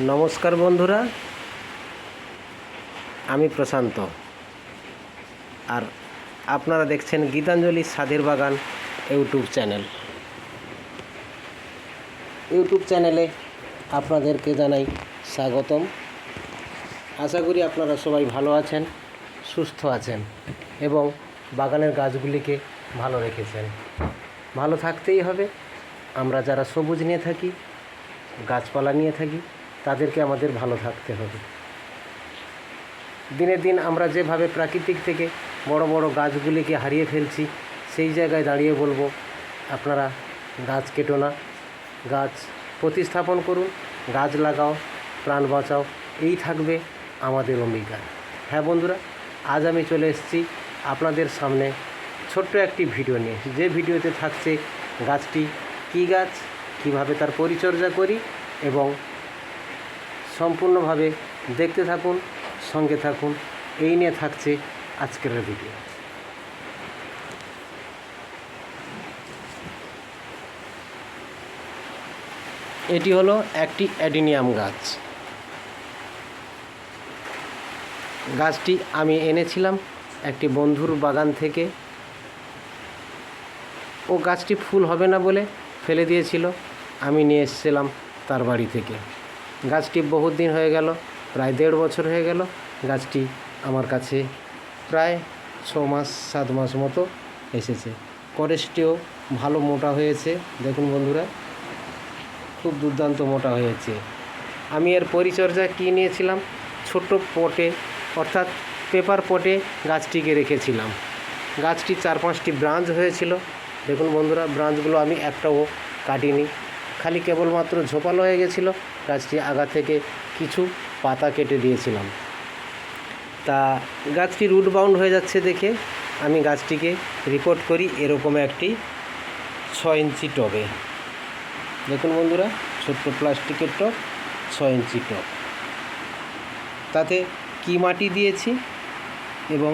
নমস্কার বন্ধুরা, আমি প্রশান্ত। আর আপনারা দেখছেন গীতাঞ্জলি স্বাদের বাগান ইউটিউব চ্যানেল। ইউটিউব চ্যানেলে আপনাদেরকে জানাই স্বাগতম। আশা করি আপনারা সবাই ভালো আছেন, সুস্থ আছেন এবং বাগানের গাছগুলিকে ভালো রেখেছেন। ভালো থাকতেই হবে। আমরা যারা সবুজ নিয়ে থাকি, গাছপালা নিয়ে থাকি তাদেরকে আমাদের ভালো থাকতে হবে। দিনে দিন আমরা যেভাবে প্রাকৃতিক থেকে বড় বড় গাছগুলিকে হারিয়ে ফেলছি, সেই জায়গায় দাঁড়িয়ে বলব, আপনারা গাছ কেটো না। গাছ প্রতিস্থাপন করুন, গাছ লাগাও, প্রাণ বাঁচাও, এই থাকবে আমাদের অঙ্গীকার। হ্যাঁ বন্ধুরা, আজ আমি চলে এসেছি আপনাদের সামনে ছোট্ট একটি ভিডিও নিয়ে। যে ভিডিওতে থাকছে গাছটি, কী গাছ, কীভাবে তার পরিচর্যা করি এবং সম্পূর্ণভাবে দেখতে থাকুন, সঙ্গে থাকুন। এই নিয়ে থাকছে আজকের ভিডিও এটি হলো একটি অ্যাডিনিয়াম গাছ। গাছটি আমি এনেছিলাম একটি বন্ধুর বাগান থেকে। ও গাছটি ফুল হবে না বলে ফেলে দিয়েছিল। আমি নিয়ে এসেছিলাম তার বাড়ি থেকে। গাছটি বহুত দিন হয়ে গেল, প্রায় দেড় বছর হয়ে গেল। গাছটি আমার কাছে প্রায় ছ মাস, সাত মাস মতো এসেছে। করেসটিও ভালো মোটা হয়েছে, দেখুন বন্ধুরা। খুব দুর্দান্ত মোটা হয়েছে। আমি এর পরিচর্যা কী নিয়েছিলাম? ছোট্ট পটে, অর্থাৎ পেপার পটে গাছটিকে রেখেছিলাম। গাছটি চার পাঁচটি ব্রাঞ্চ হয়েছিল। দেখুন বন্ধুরা, ব্রাঞ্চগুলো আমি একটাও কাটিনি। খালি কেবলমাত্র ঝোপালো হয়ে গেছিল। গাছটি আগা থেকে কিছু পাতা কেটে দিয়েছিলাম। তা গাছটি রুট বাউন্ড হয়ে যাচ্ছে দেখে আমি গাছটিকে রিপোর্ট করি এরকম একটি ছ ইঞ্চি টবে। দেখুন বন্ধুরা, ছোট্ট প্লাস্টিকের টব ছ ইঞ্চি টব। তাতে কি মাটি দিয়েছি এবং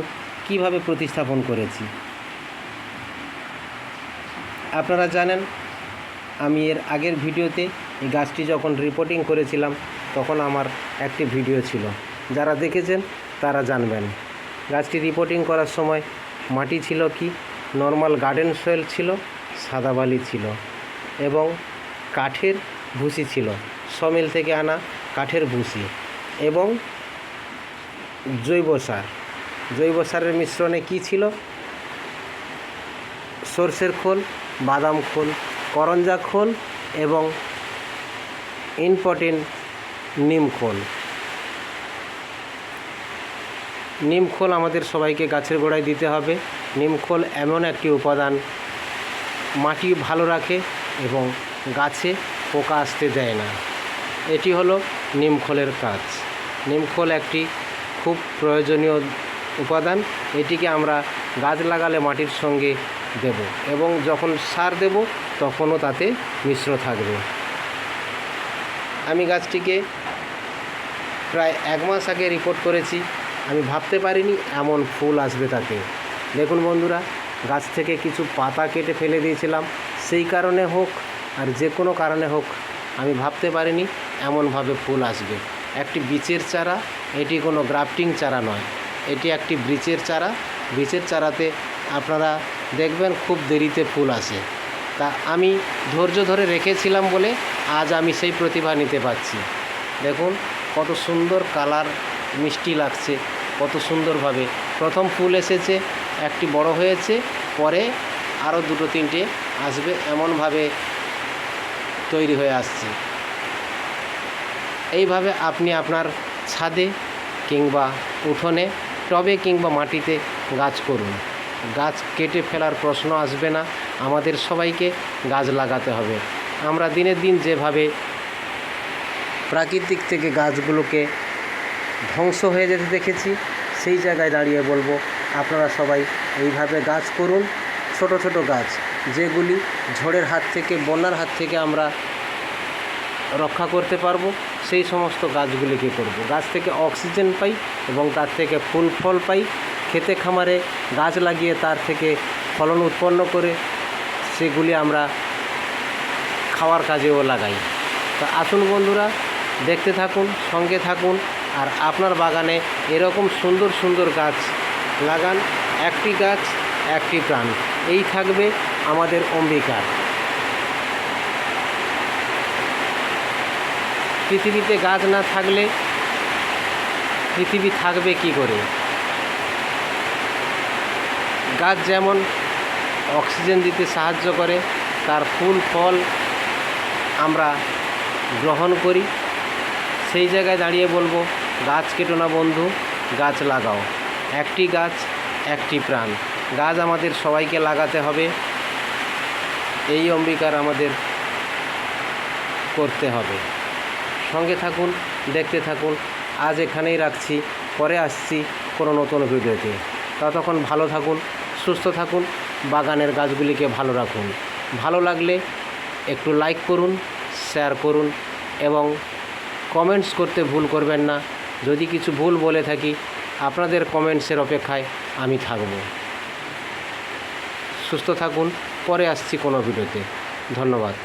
কীভাবে প্রতিস্থাপন করেছি? আপনারা জানেন, আমি এর আগের ভিডিওতে এই গাছটি যখন রিপোর্টিং করেছিলাম, তখন আমার একটি ভিডিও ছিল। যারা দেখেছেন, তারা জানবেন। গাছটি রিপোর্টিং করার সময় মাটি ছিল কি? নর্মাল গার্ডেন সয়েল ছিল, সাদা বালি ছিল এবং কাঠের ভুসি ছিল, সমিল থেকে আনা কাঠের ভুসি এবং জৈব সার। জৈব সারের মিশ্রণে কি ছিল? সর্ষের খোল, বাদাম খোল, করঞ্জা খোল এবং ইম্পর্টেন্ট নিম খোল। নিম খোল আমাদের সবাইকে গাছের গোড়ায় দিতে হবে। নিম খোল এমন একটি উপাদান, মাটি ভালো রাখে এবং গাছে পোকা আসতে দেয় না। এটি হলো নিমখোলের কাজ। নিমখোল একটি খুব প্রয়োজনীয় উপাদান, এটিকে আমরা গাছ লাগালে মাটির সঙ্গে দেব এবং যখন সার দেব, তখনও তাতে মিশ্র থাকবে। আমি গাছটিকে প্রায় এক মাস আগে রিপোর্ট করেছি। আমি ভাবতে পারিনি এমন ফুল আসবে তাতে দেখুন বন্ধুরা, গাছ থেকে কিছু পাতা কেটে ফেলে দিয়েছিলাম। সেই কারণে হোক আর যে কোনো কারণে হোক, আমি ভাবতে পারিনি এমনভাবে ফুল আসবে। একটি বীচের চারা, এটি কোনো গ্রাফটিং চারা নয়। এটি একটি বীচের চারা। বীচের চারাতে আপনারা দেখবেন খুব দেরিতে ফুল আসে। তা আমি ধৈর্য ধরে রেখেছিলাম বলে আজ আমি সেই প্রতিভা নিতে পারছি। দেখুন, কত সুন্দর কালার মিষ্টি লাগছে, কত সুন্দরভাবে। প্রথম ফুল এসেছে, একটি বড় হয়েছে, পরে আরও দুটো তিনটে আসবে, এমনভাবে তৈরি হয়ে আসছে। এইভাবে আপনি আপনার ছাদে কিংবা উঠোনে, টবে কিংবা মাটিতে গাছ করুন। গাছ কেটে ফেলার প্রশ্ন আসবে না। আমাদের সবাইকে গাছ লাগাতে হবে। আমরা দিনের দিন যেভাবে প্রাকৃতিক থেকে গাছগুলোকে ধ্বংস হয়ে যেতে দেখেছি, সেই জায়গায় দাঁড়িয়ে বলব, আপনারা সবাই এইভাবে গাছ করুন। ছোট ছোট গাছ, যেগুলি ঝড়ের হাত থেকে, বন্যার হাত থেকে আমরা রক্ষা করতে পারব, সেই সমস্ত গাছগুলিকে করব। গাছ থেকে অক্সিজেন পাই এবং তার থেকে ফুল ফল পাই। খেতে খামারে গাছ লাগিয়ে তার থেকে ফলন উৎপন্ন করে সেগুলি আমরা খাওয়ার কাজেও লাগাই। তা আসুন বন্ধুরা, দেখতে থাকুন, সঙ্গে থাকুন, আর আপনার বাগানে এরকম সুন্দর সুন্দর গাছ লাগান, একটি গাছ, একটি প্রাণ। এই থাকবে আমাদের অম্বিকার। পৃথিবীতে গাছ না থাকলে পৃথিবী থাকবে কি করে? গাছ যেমন অক্সিজেন দিতে সাহায্য করে, তার ফুল, ফল আমরা গ্রহণ করি। সেই জায়গায় দাঁড়িয়ে বলব, গাছ কেটো না বন্ধু, গাছ লাগাও। একটি গাছ, একটি প্রাণ। গাছ আমাদের সবাইকে লাগাতে হবে। এই অম্বিকার আমাদের করতে হবে। সঙ্গে থাকুন, দেখতে থাকুন। আজ এখানেই রাখছি। পরে আসছি কোনো নতুন ভিডিওতে। ততক্ষণ ভালো থাকুন, সুস্থ থাকুন। বাগানের গাছগুলিকে ভালো রাখুন। ভালো লাগলে একটু লাইক করুন শেয়ার করুন এবং কমেন্টস করতে ভুল করবেন না। যদি কিছু ভুল বলে থাকি, আপনাদের কমেন্টসের অপেক্ষায় আমি থাকব। সুস্থ থাকুন, পরে আসছি কোনো ভিডিওতে ধন্যবাদ।